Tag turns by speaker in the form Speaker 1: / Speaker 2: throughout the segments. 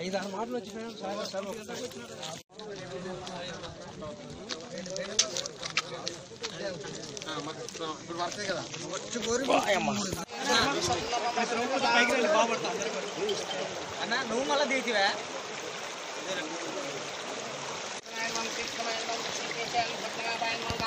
Speaker 1: ఐదు ఆరు మాటలు వచ్చినాయి సార్ సార్ అన్న నువ్వు మళ్ళీ తీసివా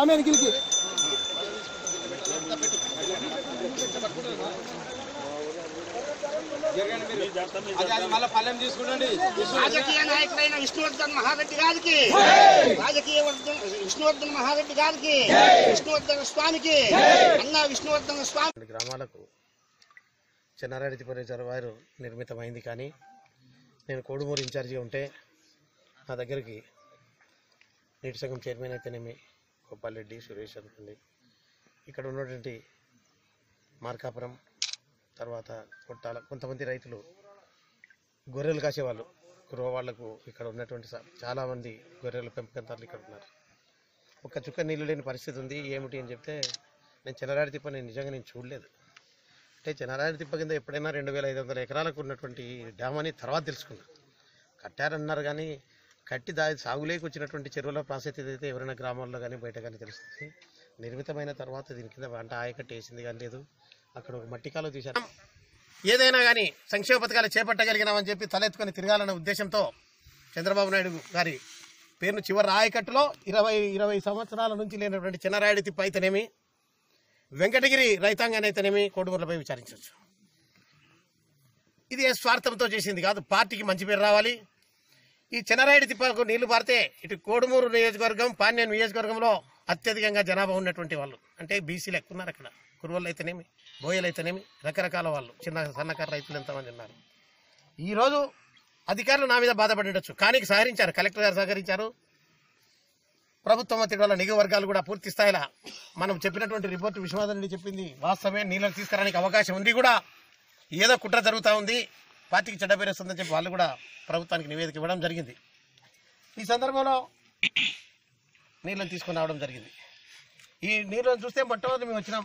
Speaker 2: Amin, kiri-kiri. మలనా డబ్బులు రాజకీయ నాయకులైన విష్ణువర్ధన్ మహారెడ్డి గారికి. రాజకీయ వర్ధన్ విష్ణువర్ధన్ మహారెడ్డి గారికి. విష్ణువర్ధన స్వామికి. అన్న విష్ణువర్ధన స్వామి.
Speaker 3: గ్రామాలకు చెన్నారెడ్డిపల్లి రిజర్వాయర్ నిర్మితమైంది కానీ నేను కోడుమూరు ఇన్ఛార్జిగా ఉంటే నా దగ్గరికి నీటి సంఘం చైర్మన్ అయితేనేమి గోపాల్రెడ్డి సురేష్ అనుకోండి. ఇక్కడ ఉన్నటువంటి మార్కాపురం తర్వాత కొట్టాల కొంతమంది రైతులు గొర్రెలు కాసేవాళ్ళు. కురవ వాళ్ళకు ఇక్కడ ఉన్నటువంటి చాలామంది గొర్రెల పెంపకందారులు ఇక్కడ ఉన్నారు. ఒక చుక్క నీళ్ళు లేని పరిస్థితి ఉంది. ఏమిటి అని చెప్తే నేను చెన్నరాడి తిప్ప నేను నిజంగా నేను చూడలేదు. అంటే చెన్నరాడి తిప్ప కింద ఎప్పుడైనా రెండు వేల ఐదు వందల ఎకరాలకు ఉన్నటువంటి డ్యామ్ అని తర్వాత తెలుసుకున్నా. కట్టారన్నారు కానీ కట్టి దా సాగులేకి వచ్చినటువంటి చెరువుల ప్రాసెస్ అయితే ఎవరైనా గ్రామాల్లో కానీ బయట కానీ తెలుస్తుంది నిర్మితమైన తర్వాత దీని కింద వంట ఆయకట్టు వేసింది కానీ లేదు. అక్కడ ఒక మట్టికాలు తీశారు. ఏదైనా కానీ సంక్షేమ పథకాలు చేపట్టగలిగినామని చెప్పి తలెత్తుకొని తిరగాలన్న ఉద్దేశంతో చంద్రబాబు నాయుడు గారి పేరును చివరి రాయకట్టులో ఇరవై ఇరవై సంవత్సరాల నుంచి లేనటువంటి చిన్నరాయుడి తిప్ప అయితేనేమి వెంకటగిరి రైతాంగాన్ని అయితేనేమి కోడుమూరులపై విచారించవచ్చు. ఇది స్వార్థంతో చేసింది కాదు పార్టీకి మంచి పేరు రావాలి. ఈ చిన్నరాయుడి తిప్పకు నీళ్ళు పారితే ఇటు కోడుమూరు నియోజకవర్గం పాణ్యం నియోజకవర్గంలో అత్యధికంగా జనాభా ఉన్నటువంటి వాళ్ళు అంటే బీసీలు ఎక్కువ ఉన్నారు అక్కడ. కురువలు అయితేనేమి బోయలు అయితేనేమి రకరకాల వాళ్ళు చిన్న సన్నకారు రైతులు ఎంతమంది ఉన్నారు. ఈరోజు అధికారులు నా మీద బాధపడేటచ్చు. కానీ సహకరించారు కలెక్టర్ గారు సహకరించారు. ప్రభుత్వం ఒత్తిడి వల్ల నిఘు వర్గాలు కూడా పూర్తి స్థాయిలో మనం చెప్పినటువంటి రిపోర్ట్ విశ్వనాథన్ చెప్పింది వాస్తవమే నీళ్ళని తీసుకురానికి అవకాశం ఉంది కూడా. ఏదో కుట్ర జరుగుతూ ఉంది పార్టీకి చెడ్డ పేరు వస్తుందని చెప్పి వాళ్ళు కూడా ప్రభుత్వానికి నివేదిక ఇవ్వడం జరిగింది. ఈ సందర్భంలో నీళ్ళని తీసుకుని రావడం జరిగింది. ఈ నీళ్ళని చూస్తే మొట్టమొదటి మేము వచ్చినాం.